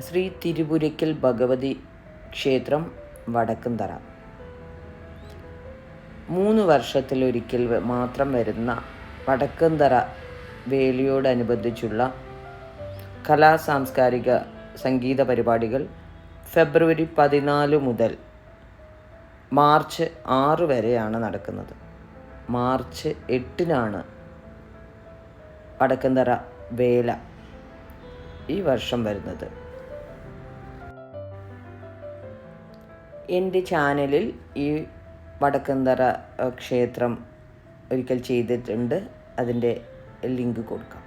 ശ്രീ തിരുപുരയ്ക്കൽ ഭഗവതി ക്ഷേത്രം വടക്കുംതറ. മൂന്ന് വർഷത്തിലൊരിക്കൽ മാത്രം വരുന്ന വടക്കുംതറ വേലിയോടനുബന്ധിച്ചുള്ള കലാ സാംസ്കാരിക സംഗീത പരിപാടികൾ ഫെബ്രുവരി പതിനാല് മുതൽ മാർച്ച് ആറ് വരെയാണ് നടക്കുന്നത്. മാർച്ച് എട്ടിനാണ് വടക്കന്തറ വേല ഈ വർഷം വരുന്നത്. എന്റെ ചാനലിൽ ഈ വടക്കന്തറ ക്ഷേത്രം ഒരിക്കൽ ചെയ്തിട്ടുണ്ട്. അതിന്റെ ലിങ്ക് കൊടുക്കാം.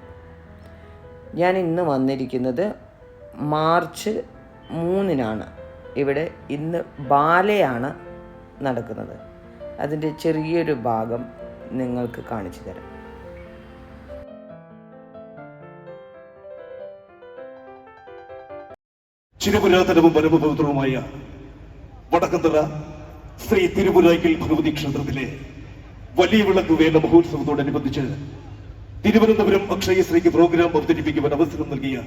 ഞാൻ ഇന്ന് വന്നിരിക്കുന്നത് മാർച്ച് മൂന്നിനാണ്. ഇവിടെ ഇന്ന് ബാലയാണ് നടക്കുന്നത്. അതിന്റെ ചെറിയൊരു ഭാഗം നിങ്ങൾക്ക് കാണിച്ചു തരാം. ചിരപുരാതനവും പരമപവിത്രവുമായ വടക്കന്തറ ശ്രീ തിരുപുരായ്ക്കൽ ഭഗവതി ക്ഷേത്രത്തിലെ വലിയ വിളക്ക് വേല മഹോത്സവത്തോടനുബന്ധിച്ച് തിരുവനന്തപുരം അക്ഷയശ്രീക്ക് പ്രോഗ്രാം അവതരിപ്പിക്കുവാൻ അവസരം നൽകിയ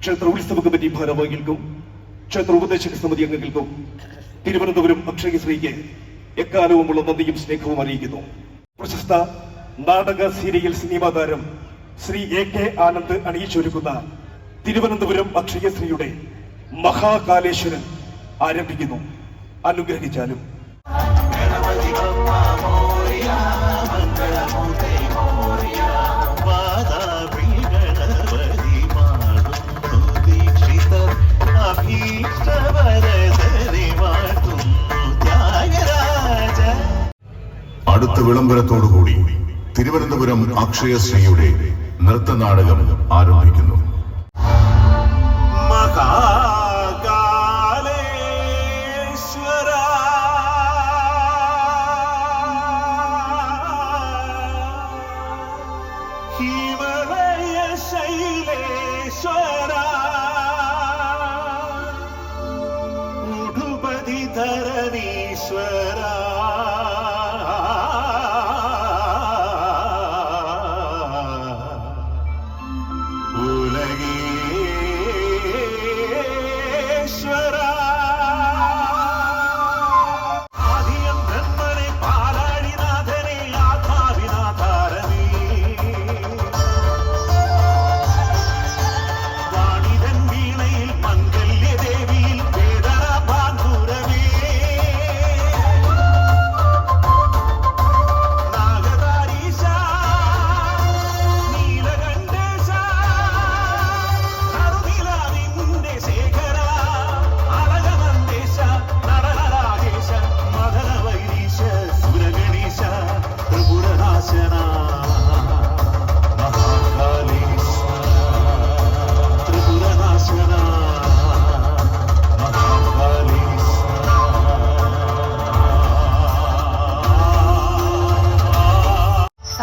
ക്ഷേത്ര ഉത്സവ കമ്മിറ്റി ഭാരവാഹികൾക്കും ക്ഷേത്ര ഉപദേശക സമിതി അംഗങ്ങൾക്കും തിരുവനന്തപുരം അക്ഷയശ്രീക്ക് എക്കാലവുമുള്ള നന്ദിയും സ്നേഹവും അറിയിക്കുന്നു. പ്രശസ്ത നാടക സീരിയൽ സിനിമാ താരം ശ്രീ എ കെ ആനന്ദ് അണിയിച്ചൊരുക്കുന്ന തിരുവനന്തപുരം അക്ഷയശ്രീയുടെ മഹാകാലേശ്വരൻ ആരംഭിക്കുന്നു. അനുഗ്രഹിച്ചാലും. അടുത്ത വിളംബരത്തോടുകൂടി തിരുവനന്തപുരം അക്ഷയശ്രീയുടെ നൃത്തനാടകം ആരംഭിക്കുന്നു. ഹിമലയ ശൈലേശ്വര ഉടുപതി ധരണീശ്വര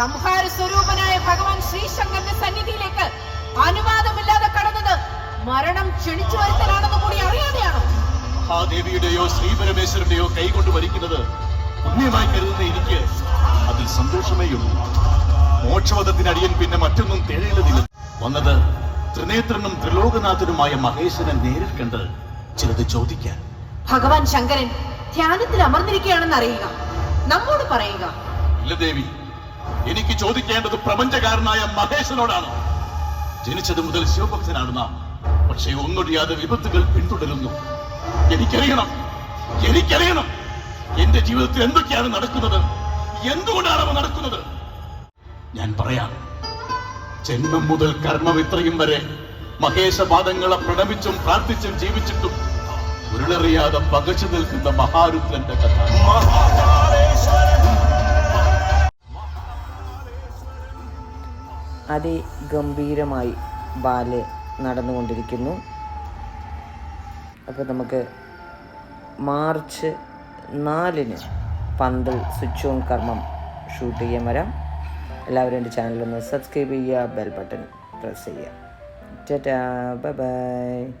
സംഹാര സ്വരൂപനായ ഭഗവാൻ ശ്രീശങ്കറിന്റെ സന്നിധിയിലേക്ക് അനുവാദമില്ലാതെ കടന്നത് മരണം ക്ഷണിച്ചു വരുത്തലാണെന്ന് കൂടി അറിയാതെയാണോ? മഹാദേവിയുടെയോ ശ്രീപരമേശ്വരന്റെയോ കൈകൊണ്ട് വരിക്കുന്നത് പുണ്യമായി കരുതുന്ന എനിക്ക് അതിൽ സന്തോഷമേയുള്ളൂ മോക്ഷവധത്തിന് അടിയൻ പിന്നെ മറ്റൊന്നും തേടേണ്ടതില്ല. വന്നത് ത്രിനേത്രനും ത്രിലോകനാഥനുമായ മഹേശനെ നേരിൽ കണ്ട് ചിലത് ചോദിക്കാൻ. ഭഗവാൻ ശങ്കരൻ ധ്യാനത്തിൽ അമർന്നിരിക്കുകയാണെന്ന് അറിയുക നമ്മോട് പറയുക. ഇല്ല ദേവി. എനിക്ക് ചോദിക്കേണ്ടത് പ്രപഞ്ചകാരനായ മഹേശനോടാണ് ജനിച്ചത് മുതൽ ശിവഭക്തനാണ് നാം. പക്ഷേ ഒന്നൊഴിയാതെ വിപത്തുകൾ പിന്തുടരുന്നു. എനിക്കറിയണം. എനിക്കറിയണം. എന്റെ ജീവിതത്തിൽ എന്തൊക്കെയാണ് നടക്കുന്നത്? എന്തുകൊണ്ടാണ് അവ നടക്കുന്നത്? ഞാൻ പറയാം. ജന്മം മുതൽ കർമ്മം ഇത്രയും വരെ മഹേശപാദങ്ങളെ പ്രണമിച്ചും പ്രാർത്ഥിച്ചും ജീവിച്ചിട്ടും ഉരുളറിയാതെ പകച്ചു നിൽക്കുന്ന മഹാരുദ്രന്റെ കഥ. അതിഗംഭീരമായി ബാലെ നടന്നുകൊണ്ടിരിക്കുന്നു. അപ്പോൾ നമുക്ക് മാർച്ച് നാലിന് പന്തൽ സ്വിച്ച് ഓൺ കർമ്മം ഷൂട്ട് ചെയ്യാൻ വരാം. എല്ലാവരും എന്റെ ചാനലൊന്ന് സബ്സ്ക്രൈബ് ചെയ്യുക ബെൽ ബട്ടൺ പ്രസ് ചെയ്യുക. Tata bye bye.